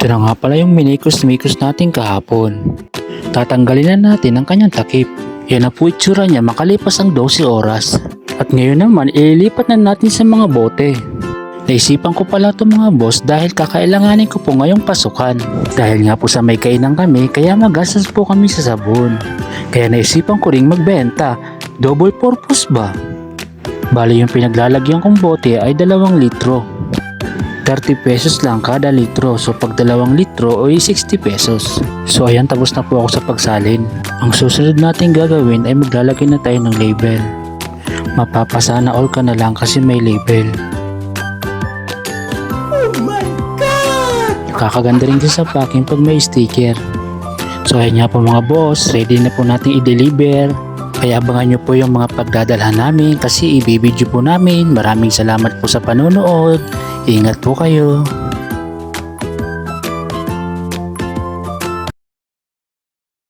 Ito na nga pala yung minikos-mikos natin kahapon. Tatanggalin na natin ang kanyang takip. Yan na po itsura niya makalipas ang 12 oras. At ngayon naman, ililipat na natin sa mga bote. Naisipan ko pala ito mga boss dahil kakailanganin ko po ngayong pasukan. Dahil nga po sa may kainan kami, kaya magastos po kami sa sabon. Kaya naisipan ko ring magbenta. Double purpose ba? Bali yung pinaglalagyan kong bote ay dalawang litro. 30 pesos lang kada litro. So pag dalawang litro ay 60 pesos. So ayan tapos na po ako sa pagsalin. Ang susunod natin gagawin ay maglalagay na tayo ng label. Mapapasana all ka na lang kasi may label. Kakaganda rin din sa packing pag may sticker. So ayun nga po mga boss, ready na po natin i-deliver. Kaya abangan nyo po yung mga pagdadalhan namin kasi ibibidyo po namin. Maraming salamat po sa panonood. Ingat po kayo.